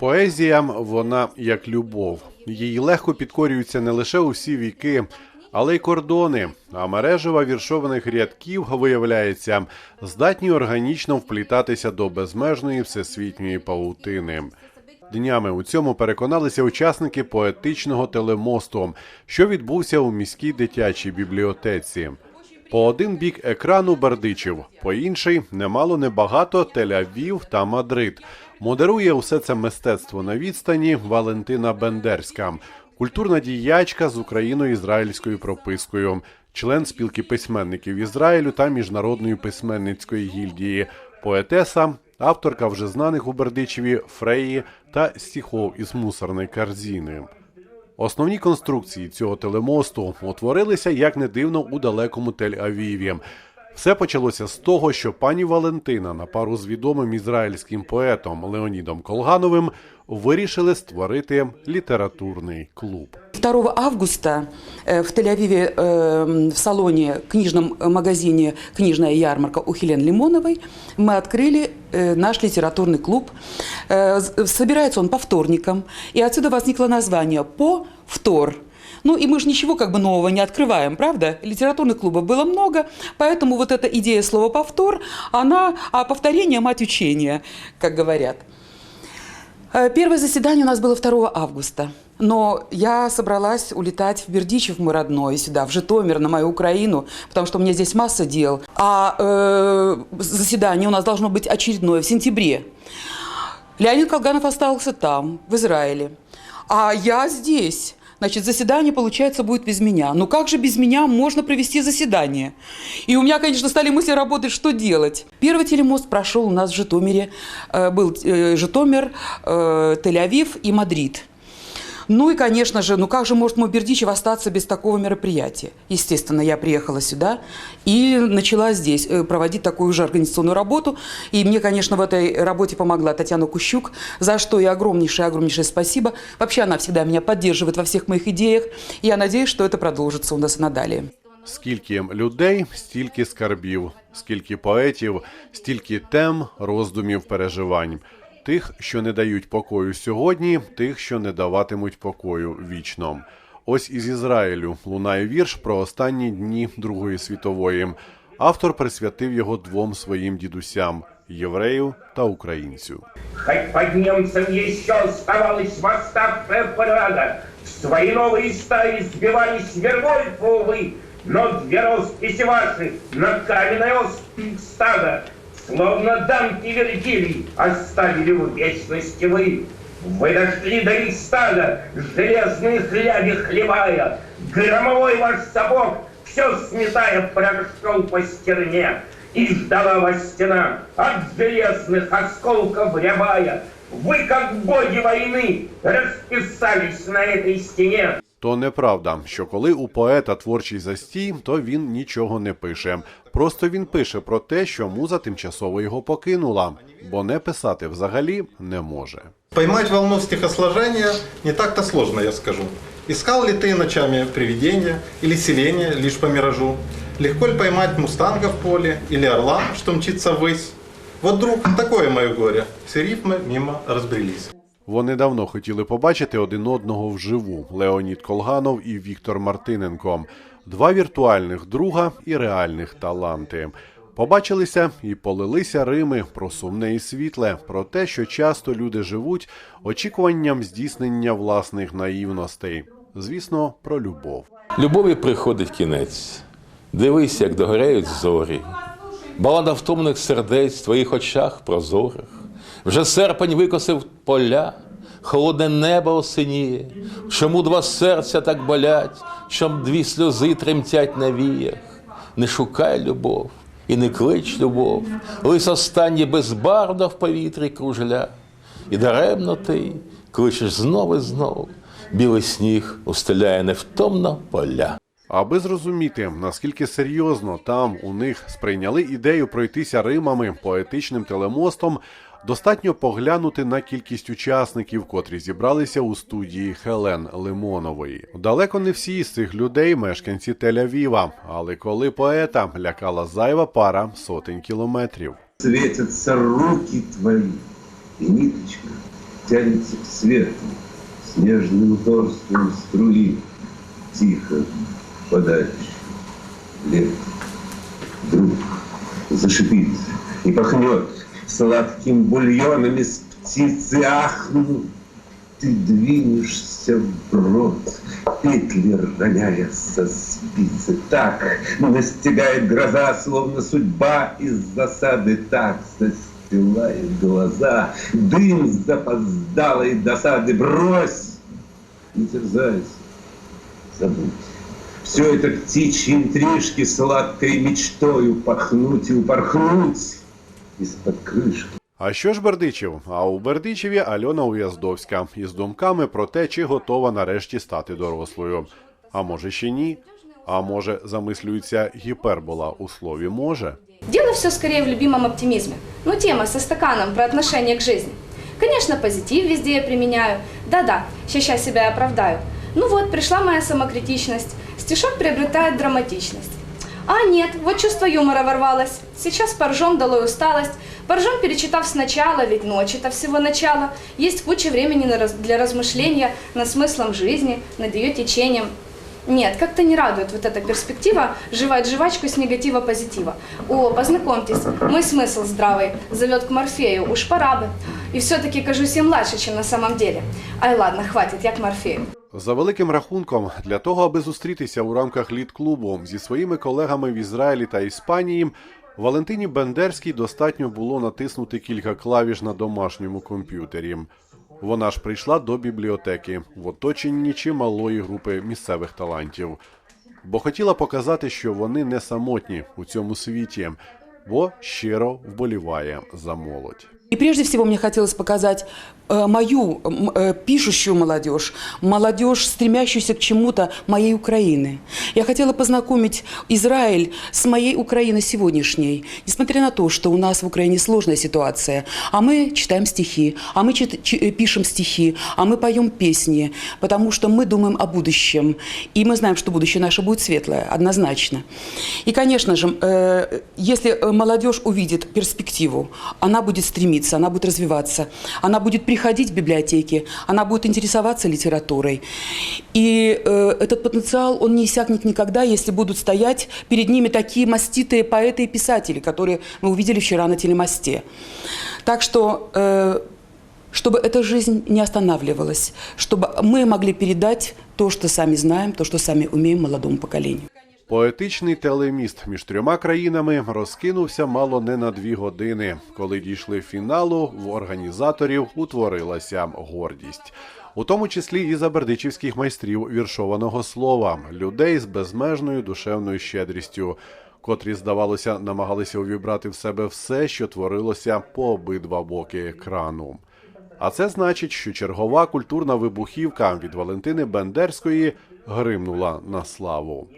Поезія вона як любов. Їй легко підкорюються не лише усі віки, але й кордони. А мережева віршованих рядків, виявляється, здатні органічно вплітатися до безмежної всесвітньої паутини. Днями у цьому переконалися учасники поетичного телемосту, що відбувся у міській дитячій бібліотеці. По один бік екрану Бердичів, по інший немало небагато Тель-Авів та Мадрид. Модерує усе це мистецтво на відстані Валентина Бендерська, культурна діячка з україно-ізраїльською пропискою, член спілки письменників Ізраїлю та міжнародної письменницької гільдії, поетеса, авторка вже знаних у Бердичеві Фреї та стихов із мусорної корзини. Основні конструкції цього телемосту утворилися як не дивно у далекому Тель-Авіві. Все почалося з того, що пані Валентина на пару з відомим ізраїльським поетом Леонідом Колгановим вирішили створити літературний клуб. 2 августа э, в Тель-Авиве э, в салоне, книжном магазине «Книжная ярмарка» у Хелен Лимоновой мы открыли э, наш литературный клуб. Э, с- Собирается он по вторникам, и отсюда возникло название «По втор». Ну и мы же ничего как бы нового не открываем, правда? Литературных клубов было много, поэтому вот эта идея слова «повтор», она, а повторение – мать учения, как говорят. Э, Первое заседание у нас было 2 августа. Но я собралась улетать в Бердичев, мой родной, сюда, в Житомир, на мою Украину, потому что у меня здесь масса дел. А э, заседание у нас должно быть очередное в сентябре. Леонид Колганов остался там, в Израиле. А я здесь. Значит, заседание, получается, будет без меня. Ну как же без меня можно провести заседание? И у меня, конечно, стали мысли работать, что делать. Первый телемост прошел у нас в Житомире. Э, Был э, Житомир, э, Тель-Авив и Мадрид. Ну и, конечно же, ну как же может мой Бердичев остаться без такого мероприятия? Естественно, я приехала сюда и начала здесь э, проводить такую же организационную работу. И мне, конечно, в этой работе помогла Татьяна Кущук, за что и огромнейшее-огромнейшее спасибо. Вообще она всегда меня поддерживает во всех моих идеях. И я надеюсь, что это продолжится у нас и надалее. Скільки людей, стільки скарбів, скільки поетів, стільки тем, роздумів, переживань. Тих, що не дають покою сьогодні, тих, що не даватимуть покою вічно. Ось із Ізраїлю лунає вірш про останні дні Другої світової. Автор присвятив його двом своїм дідусям єврею та українцю. Хоть под немцем еще оставалась восставшая порада, В свои новые стаи сбивались вервой, Но две росписи ваши на каменной оспи Словно дамки Вергилий, оставили в вечности вы. Вы дошли до их стада, железные хляби хлебая, Громовой ваш сапог, все сметая, прошел по стерне. И ждала вас стена от железных осколков рябая. Вы, как боги войны, расписались на этой стене. То неправда, що коли у поета творчий застій, то він нічого не пише. Просто він пише про те, що муза тимчасово його покинула, бо не писати взагалі не може. Поймать волну стихосложения не так-то сложно, я скажу. Искал ли ты ночами привидения или селение лишь по миражу? Легко ли поймать мустанга в поле или орла, что мчится ввысь? Вот, друг, такое мое горе. Все рифмы мимо разбрелись. Вони давно хотіли побачити один одного вживу Леонід Колганов і Віктор Мартиненко, два віртуальних друга і реальних таланти. Побачилися і полилися Рими про сумне і світле, про те, що часто люди живуть очікуванням здійснення власних наївностей. Звісно, про любов. Любові приходить кінець. Дивись, як догоряють зорі. Балада втомлених сердець в твоїх очах прозорих. Вже серпень викосив поля, холодне небо осиніє. Чому два серця так болять, чом дві сльози тремтять на віях? Не шукай любов і не клич любов, лиш останні безбарвно в повітрі кружля. І даремно ти кличеш знов і знов, білий сніг устеляє невтомно поля. Аби зрозуміти, наскільки серйозно там у них сприйняли ідею пройтися Римами поетичним телемостом, достатньо поглянути на кількість учасників, котрі зібралися у студії Хелен Лимонової. Далеко не всі з цих людей мешканці Тель-Авіва, але коли поета лякала зайва пара сотень кілометрів. Светятся руки твои, и ниточка тянется к свету, снежным торством струи, тихо подальше, лето. Вдруг зашипит и пахнет сладким бульоном из птицы ахнут. Ты двинешься вброд, петли роняя со спицы. Так настигает гроза, словно судьба из засады. Так застилает глаза, дым запоздалой досады. Брось, не терзайся, забудь. Все это птичьи интрижки сладкой мечтою пахнуть и упорхнуть из-под крышки. А що ж Бердичів? А у Бердичеві Альона Уяздовська із думками про те, чи готова нарешті стати дорослою. А може ще ні? А може замислюється гіпербола у слові може? Дело все скорее в любимом оптимизме. Ну, тема со стаканом про отношение к жизни. Конечно, позитив везде я применяю. Да-да, сейчас себя и оправдаю. Ну вот, пришла моя самокритичность. Стишок приобретает драматичность. А нет, вот чувство юмора ворвалось. Сейчас поржем долой усталость. Поржем, перечитав сначала, ведь ночь это всего начало. Есть куча времени для размышления над смыслом жизни, над ее течением. Нет, как-то не радует вот эта перспектива жевать жвачку с негатива позитива. О, познакомьтесь, мой смысл здравый зовет к Морфею, уж пора бы. И все-таки кажусь я младше, чем на самом деле. Ай, ладно, хватит, я к Морфею. За великим рахунком, для того, аби зустрітися у рамках літ-клубу зі своїми колегами в Ізраїлі та Іспанії, Валентині Бендерській достатньо було натиснути кілька клавіш на домашньому комп'ютері. Вона ж прийшла до бібліотеки в оточенні чималої групи місцевих талантів, бо хотіла показати, що вони не самотні у цьому світі, бо щиро вболіває за молодь. И прежде всего мне хотелось показать э, мою э, пишущую молодежь, молодежь, стремящуюся к чему-то моей Украины. Я хотела познакомить Израиль с моей Украиной сегодняшней, несмотря на то, что у нас в Украине сложная ситуация. А мы читаем стихи, а мы чит- чи- э, пишем стихи, а мы поем песни, потому что мы думаем о будущем. И мы знаем, что будущее наше будет светлое, однозначно. И, конечно же, э, если э, молодежь увидит перспективу, она будет стремиться, она будет развиваться, она будет приходить в библиотеки, она будет интересоваться литературой. И э, этот потенциал, он не иссякнет никогда, если будут стоять перед ними такие маститые поэты и писатели, которые мы увидели вчера на телемосте. Так что э, чтобы эта жизнь не останавливалась, чтобы мы могли передать то, что сами знаем, то, что сами умеем молодому поколению. Поетичний телеміст між трьома країнами розкинувся мало не на дві години. Коли дійшли фіналу, в організаторів утворилася гордість. У тому числі і за бердичівських майстрів віршованого слова, людей з безмежною душевною щедрістю, котрі, здавалося, намагалися увібрати в себе все, що творилося по обидва боки екрану. А це значить, що чергова культурна вибухівка від Валентини Бендерської гримнула на славу.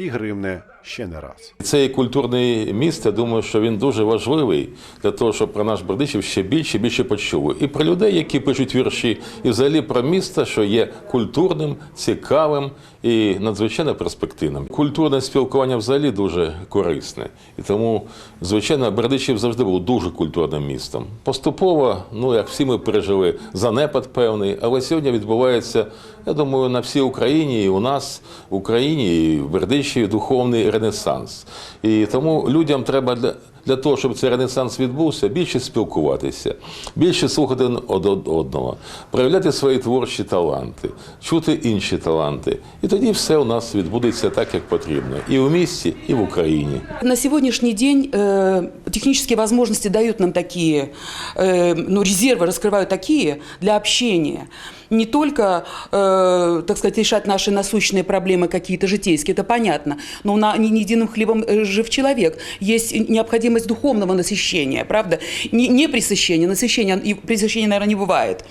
І гримне ще не раз. Цей культурний міст, я думаю, що він дуже важливий для того, щоб про наш Бердичів ще більше більше почули. І про людей, які пишуть вірші, і взагалі про місто, що є культурним, цікавим і надзвичайно перспективним. Культурне спілкування взагалі дуже корисне. І тому, звичайно, Бердичів завжди був дуже культурним містом. Поступово, ну як всі ми пережили занепад певний, але сьогодні відбувається, я думаю, на всій Україні, і у нас в Україні, і в Бердичеві духовний ренесанс. І тому людям треба для. Для того, щоб цей ренесанс відбувся, більше спілкуватися, більше слухати один одного, проявляти свої творчі таланти, чути інші таланти. І тоді все у нас відбудеться так, як потрібно, і в місті, і в Україні. На сегодняшний день э, технические возможности дают нам такие, э, ну, резервы раскрывают такие для общения. Не только, э, так сказать, решать наши насущные проблемы какие-то житейские, это понятно, но на, не, единым хлебом э, жив человек. Есть необходимость духовного насыщения, правда? Не, не пресыщения, насыщения, и пресыщения, наверное, не бывает.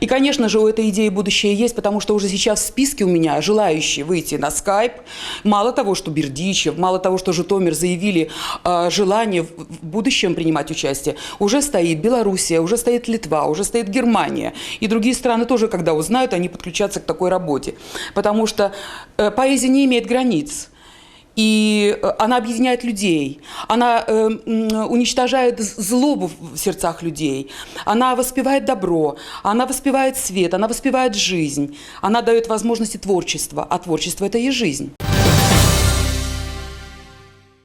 И, конечно же, у этой идеи будущее есть, потому что уже сейчас в списке у меня желающие выйти на скайп. Мало того, что Бердичев, мало того, что Житомир заявили э, желание в будущем принимать участие, уже стоит Белоруссия, уже стоит Литва, уже стоит Германия. И другие страны тоже, когда узнают, они подключатся к такой работе. Потому что э, поэзия не имеет границ. и э, она объединяет людей, она э, м, уничтожает з- злобу в сердцах людей, она воспевает добро, она воспевает свет, она воспевает жизнь, она дает возможности творчества, а творчество – это и жизнь.